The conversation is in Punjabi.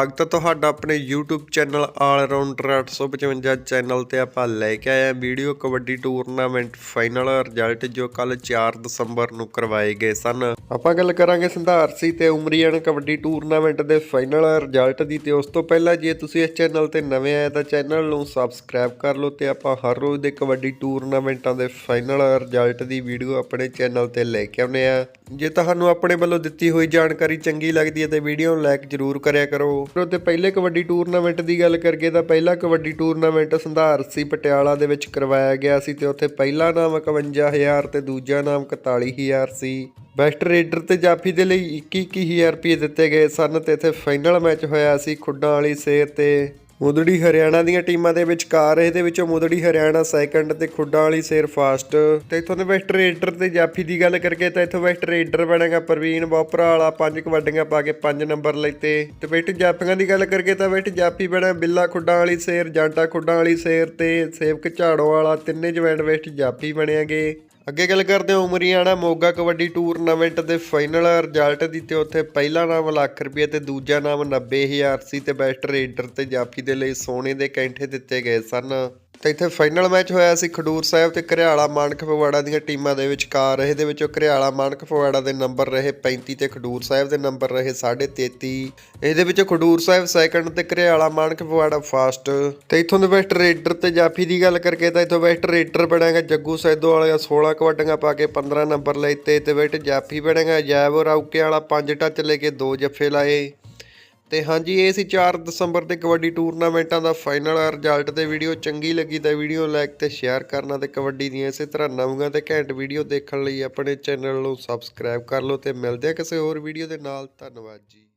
ਸਵਾਗਤ ਹੈ ਤੁਹਾਡਾ ਆਪਣੇ YouTube channel all rounder 855 channel ਤੇ ਆਪਾਂ ਲੈ ਕੇ ਆਏ ਹਾਂ video kabaddi tournament final result ਜੋ ਕੱਲ 4 ਦਸੰਬਰ ਨੂੰ ਕਰਵਾਏ ਗਏ ਸਨ। ਆਪਾਂ ਗੱਲ ਕਰਾਂਗੇ ਸੰਧਾਰਸੀ ਤੇ ਉਮਰੀਅਨ ਕਬੱਡੀ ਟੂਰਨਾਮੈਂਟ ਦੇ ਫਾਈਨਲ ਰਿਜ਼ਲਟ ਦੀ ਤੇ ਉਸ ਤੋਂ ਪਹਿਲਾਂ ਜੇ ਤੁਸੀਂ ਇਸ ਚੈਨਲ ਤੇ ਨਵੇਂ ਆਏ ਤਾਂ ਚੈਨਲ ਨੂੰ ਸਬਸਕ੍ਰਾਈਬ ਕਰ ਲਓ ਤੇ ਆਪਾਂ ਹਰ ਰੋਜ਼ ਦੇ ਕਬੱਡੀ ਟੂਰਨਾਮੈਂਟਾਂ ਦੇ ਫਾਈਨਲ ਰਿਜ਼ਲਟ ਦੀ ਵੀਡੀਓ ਆਪਣੇ ਚੈਨਲ ਤੇ ਲੈ ਕੇ ਆਉਂਦੇ ਆ ਜੇ ਤੁਹਾਨੂੰ ਆਪਣੇ ਵੱਲੋਂ ਦਿੱਤੀ ਹੋਈ ਜਾਣਕਾਰੀ ਚੰਗੀ ਲੱਗਦੀ ਹੈ ਤੇ ਵੀਡੀਓ ਨੂੰ ਲਾਈਕ ਜ਼ਰੂਰ ਕਰਿਆ ਕਰੋ। ਫਿਰ ਤੇ ਪਹਿਲੇ ਕਬੱਡੀ ਟੂਰਨਾਮੈਂਟ ਦੀ ਗੱਲ ਕਰੀਏ ਤਾਂ ਪਹਿਲਾ ਕਬੱਡੀ ਟੂਰਨਾਮੈਂਟ ਸੰਧਾਰ ਸੀ ਪਟਿਆਲਾ ਦੇ ਵਿੱਚ ਕਰਵਾਇਆ ਗਿਆ ਸੀ ਤੇ ਉੱਥੇ ਪਹਿਲਾ ਨਾਮ 51000 ਤੇ ਦੂਜਾ ਨਾਮ 41000 ਸੀ। ਬੈਸਟ ਰੇਡਰ ਤੇ ਜਾਫੀ ਦੇ ਲਈ 21000 ਰੁਪਏ ਦਿੱਤੇ ਗਏ ਸਨ ਤੇ ਇੱਥੇ ਫਾਈਨਲ ਮੈਚ ਹੋਇਆ ਸੀ ਖੁੱਡਾਂ ਵਾਲੀ ਸੇਰ ਤੇ। ਮੁਦੜੀ ਹਰਿਆਣਾ ਦੀਆਂ ਟੀਮਾਂ ਦੇ ਵਿਚਕਾਰ, ਇਹਦੇ ਵਿੱਚੋਂ ਮੁਦੜੀ ਹਰਿਆਣਾ ਸੈਕੰਡ ਤੇ ਖੁੱਡਾਂ ਵਾਲੀ ਸੇਰ ਫਾਸਟ ਤੇ ਇਥੋਂ ਦੇ ਵੈਸਟ ਰੇਡਰ ਤੇ ਜਾਫੀ ਦੀ ਗੱਲ ਕਰਕੇ ਤਾਂ ਇਥੋਂ ਵੈਸਟ ਰੇਡਰ ਬਣੇਗਾ ਪ੍ਰਵੀਨ ਬੋਪਰਾ ਵਾਲਾ ਪੰਜ ਕਬੱਡੀਆਂ ਪਾ ਕੇ ਪੰਜ ਨੰਬਰ ਲੈਤੇ ਤੇ। ਵੈਸਟ ਜਾਫੀਆਂ ਦੀ ਗੱਲ ਕਰਕੇ ਤਾਂ ਵੈਸਟ ਜਾਫੀ ਬਣਾ ਬਿੱਲਾ ਖੁੱਡਾਂ ਵਾਲੀ ਸੇਰ, ਜਾਂਟਾ ਖੁੱਡਾਂ ਵਾਲੀ ਸੇਰ ਤੇ ਸੇਵਕ ਝਾੜੋ ਵਾਲਾ ਤਿੰਨੇ ਜਵੈਂਟ ਵੈਸਟ ਜਾਫੀ ਬਣਿਆਗੇ ਅੱਗੇ ਗੱਲ ਕਰਦੇ ਹਾਂ ਉਮਰੀਆਣਾ ਮੋਗਾ ਕਬੱਡੀ ਟੂਰਨਾਮੈਂਟ ਦੇ ਫਾਈਨਲ ਰਿਜ਼ਲਟ ਦੀ ਤੇ ਉੱਥੇ ਪਹਿਲਾ ਨਾਮ ਲੱਖ ਰੁਪਏ ਤੇ ਦੂਜਾ ਨਾਮ 90000 ਸੀ ਤੇ ਬੈਸਟ ਰੇਡਰ ਤੇ ਜਾਫੀ ਦੇ ਲਈ ਸੋਨੇ ਦੇ ਕੈਂਠੇ ਦਿੱਤੇ ਗਏ ਸਨ। ਤੇ ਇੱਥੇ ਫਾਈਨਲ ਮੈਚ ਹੋਇਆ ਸੀ ਖਡੂਰ ਸਾਹਿਬ ਤੇ ਘਰਿਆਲਾ ਮਾਨਕ ਫਗਵਾੜਾ ਦੀਆਂ ਟੀਮਾਂ ਦੇ ਵਿਚਕਾਰ। ਇਹਦੇ ਵਿੱਚੋਂ ਘਰਿਆਲਾ ਮਾਨਕ ਫਗਵਾੜਾ ਦੇ ਨੰਬਰ ਰਹੇ 35 ਤੇ ਖਡੂਰ ਸਾਹਿਬ ਦੇ ਨੰਬਰ ਰਹੇ 33.5 ਇਹਦੇ ਵਿੱਚੋਂ ਖਡੂਰ ਸਾਹਿਬ ਸੈਕੰਡ ਤੇ ਘਰਿਆਲਾ ਮਾਨਕ ਫਗਵਾੜਾ ਫਾਸਟ। ਤੇ ਇੱਥੋਂ ਦੇ ਵੈਸਟ ਰੇਡਰ ਤੇ ਜਾਫੀ ਦੀ ਗੱਲ ਕਰਕੇ ਤਾਂ ਇੱਥੋਂ ਵੈਸਟ ਰੇਡਰ ਬਣਾਗਾ ਜੱਗੂ ਸੈਦੋ ਵਾਲਾ 16 ਕਬੱਡੀਆਂ ਪਾ ਕੇ 15 ਨੰਬਰ ਲੈਤੇ ਤੇ ਵੈਸਟ ਜਾਫੀ ਬਣਾਗਾ। ਜੈਵ ਰੌਕੇ ਵਾਲਾ 5 ਟੱਚ ਲੈ ਕੇ 2 ਜੱਫੇ ਲਾਏ। ਤੇ ਹਾਂਜੀ, ਇਹ ਸੀ 4 ਦਸੰਬਰ ਦੇ ਕਬੱਡੀ ਟੂਰਨਾਮੈਂਟਾਂ ਦਾ ਫਾਈਨਲ ਰਿਜ਼ਲਟ ਤੇ ਵੀਡੀਓ ਚੰਗੀ ਲੱਗੀ ਤਾਂ ਵੀਡੀਓ ਲਾਈਕ ਤੇ ਸ਼ੇਅਰ ਕਰਨਾ ਤੇ ਕਬੱਡੀ ਦੀਆਂ ਇਸੇ ਤਰ੍ਹਾਂ ਨਵੀਆਂ ਤੇ ਘੈਂਟ ਵੀਡੀਓ ਦੇਖਣ ਲਈ ਆਪਣੇ ਚੈਨਲ ਨੂੰ ਸਬਸਕ੍ਰਾਈਬ ਕਰ ਲਓ ਤੇ ਮਿਲਦੇ ਆ ਕਿਸੇ ਹੋਰ ਵੀਡੀਓ ਦੇ ਨਾਲ। ਧੰਨਵਾਦ ਜੀ।